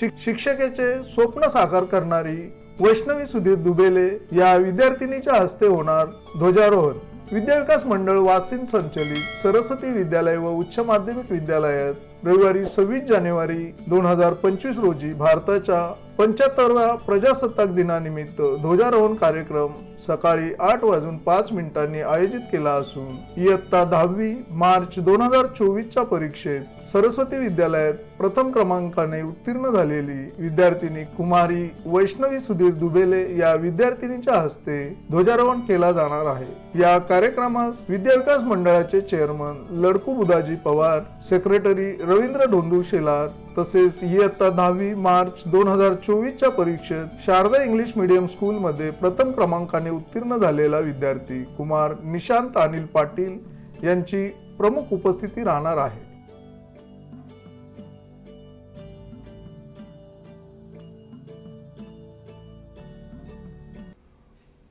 शिक- शिक्षकेचे स्वप्न साकार करणारी वैष्णवी सुधीर दुबेले या विद्यार्थिनीच्या हस्ते होणार ध्वजारोहण. विद्याविकास मंडळ वासिन संचलित सरस्वती विद्यालय व उच्च माध्यमिक विद्यालयात रविवारी सव्वीस जानेवारी दोन हजार पंचवीस रोजी भारताच्या पंच्याहत्तरव्या प्रजासत्ताक दिनानिमित्त ध्वजारोहण कार्यक्रम सकाळी आठ वाजून पाच मिनिटांनी आयोजित केला असून इयत्ता दहावी मार्च दोन हजार चोवीसच्या परीक्षेत सरस्वती विद्यालयात प्रथम क्रमांकाने उत्तीर्ण झालेली विद्यार्थिनी कुमारी वैष्णवी सुधीर दुबेले या विद्यार्थिनीच्या हस्ते ध्वजारोहण केला जाणार आहे. या कार्यक्रमास विद्याविकास मंडळाचे चेअरमन लडकू बुदाजी पवार सेक्रेटरी रवींद्र धोंडू शेलार तसेच इयत्ता दहावी मार्च दोन हजार चोवीसच्या परीक्षेत शारदा इंग्लिश मीडियम स्कूलमध्ये प्रथम क्रमांकाने उत्तीर्ण झालेला विद्यार्थी कुमार निशांत अनिल पाटील यांची प्रमुख उपस्थिती राहणार आहे.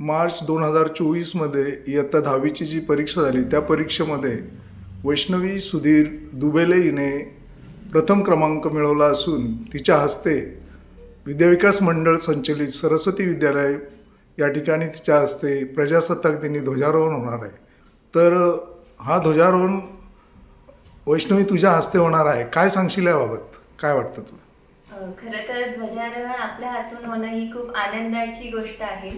मार्च दोन हजार चोवीसमध्ये इयत्ता दहावीची जी परीक्षा झाली त्या परीक्षेमध्ये वैष्णवी सुधीर दुबेले हिने प्रथम क्रमांक मिळवला असून तिच्या हस्ते विद्याविकास मंडळ संचलित सरस्वती विद्यालय या ठिकाणी तिच्या हस्ते प्रजासत्ताक दिनी ध्वजारोहण होणार आहे. तर हा ध्वजारोहण वैष्णवी तुझ्या हस्ते होणार आहे. काय सांगशील याबाबत? काय वाटतं तुला? अ, खरं तर ध्वजारोहण आपल्या हातून होणं ही खूप आनंदाची गोष्ट आहे.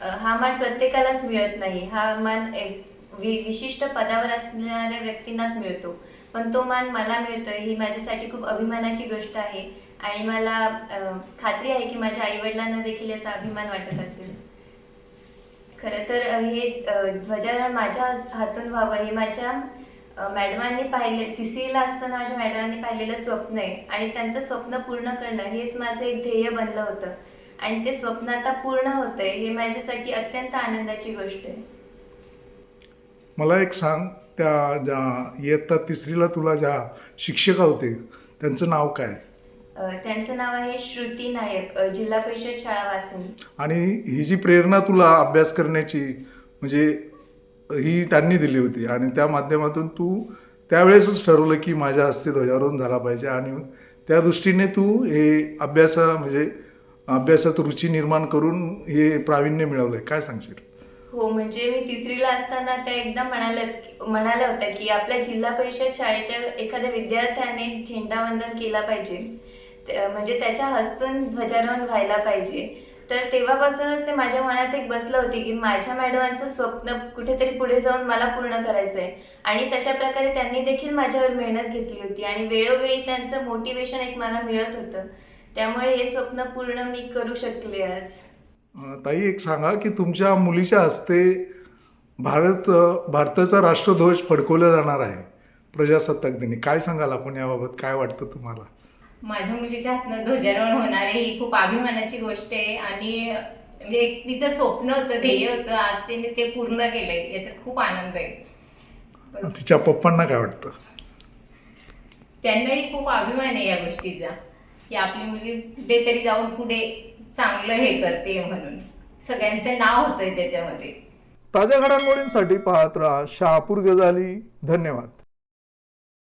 हा मान प्रत्येकालाच मिळत नाही. हा मान एक विशिष्ट पदावर असणाऱ्या व्यक्तींनाच मिळतो. पण तो मान मला मिळतोय ही माझ्यासाठी खूप अभिमानाची गोष्ट आहे. आणि मला खात्री आहे की माझ्या आईवडिलांना देखील याचा अभिमान वाटत असेल. खरं तर हे ध्वजारोहण माझ्या हातून व्हावं हे माझ्या मॅडमांनी पाहिले तिसरीला असताना माझ्या मॅडमांनी पाहिलेलं स्वप्न आहे. आणि त्यांचं स्वप्न पूर्ण करणं हेच माझं एक ध्येय बनलं होतं. आणि ते स्वप्न आता पूर्ण होतंय हे माझ्यासाठी अत्यंत आनंदाची गोष्ट आहे. मला एक सांग. त्या ज्या इयत्ता तिसरीला तुला ज्या शिक्षिका होते त्यांचं नाव काय? त्यांचं नाव आहे श्रुती नायक जिल्हा परिषद शाळा वासनी. आणि ही जी प्रेरणा तुला अभ्यास करण्याची म्हणजे ही त्यांनी दिली होती आणि त्या माध्यमातून तू त्यावेळेसच ठरवलं की माझ्या हस्ते ध्वजारोहण झाला पाहिजे आणि त्या दृष्टीने तू हे अभ्यासा म्हणजे अभ्यासात रुची निर्माण करून हे प्रावीण्य मिळवलंय. काय सांगशील? हो म्हणजे मी तिसरीला असताना त्या एकदा म्हणाल्यात म्हणाल्या होत्या की आपल्या जिल्हा परिषद शाळेच्या एखाद्या विद्यार्थ्याने झेंडावंदन केला पाहिजे. म्हणजे त्याच्या हस्तून ध्वजारोहण व्हायला पाहिजे. तर तेव्हापासूनच ते माझ्या मनात एक बसलं होती की माझ्या मॅडमांचं स्वप्न कुठेतरी पुढे जाऊन मला पूर्ण करायचं आहे आणि तशा प्रकारे त्यांनी देखील माझ्यावर मेहनत घेतली होती आणि वेळोवेळी त्यांचं मोटिवेशन एक मला मिळत होतं. त्यामुळे हे स्वप्न पूर्ण मी करू शकले आज. ताई एक सांगा की तुमच्या मुलीच्या हस्ते भारत भारताचा राष्ट्रध्वज फडकवला जाणार आहे प्रजासत्ताक दिनी. काय सांगाल आपण याबाबत? काय वाटतं तुम्हाला? माझ्या मुलीच्या हातनं ध्वजारोहण होणार आहे ही खूप अभिमानाची गोष्ट आहे आणि म्हणजे एक तिचं स्वप्न होतं ध्येय होतं आज तिने ते पूर्ण केलंय याच्यात खूप आनंद आहे. तिच्या पप्पांना काय वाटतं? त्यांनाही खूप अभिमान आहे या गोष्टीचा की आपली मुलगी कुठे तरी जाऊन पुढे चांगलं हे करते म्हणून. सगळ्यांचं नाव होतंय त्याच्यामध्ये. ताज्या घडामोडींसाठी पाहत राहा शहापूर गजाली. धन्यवाद.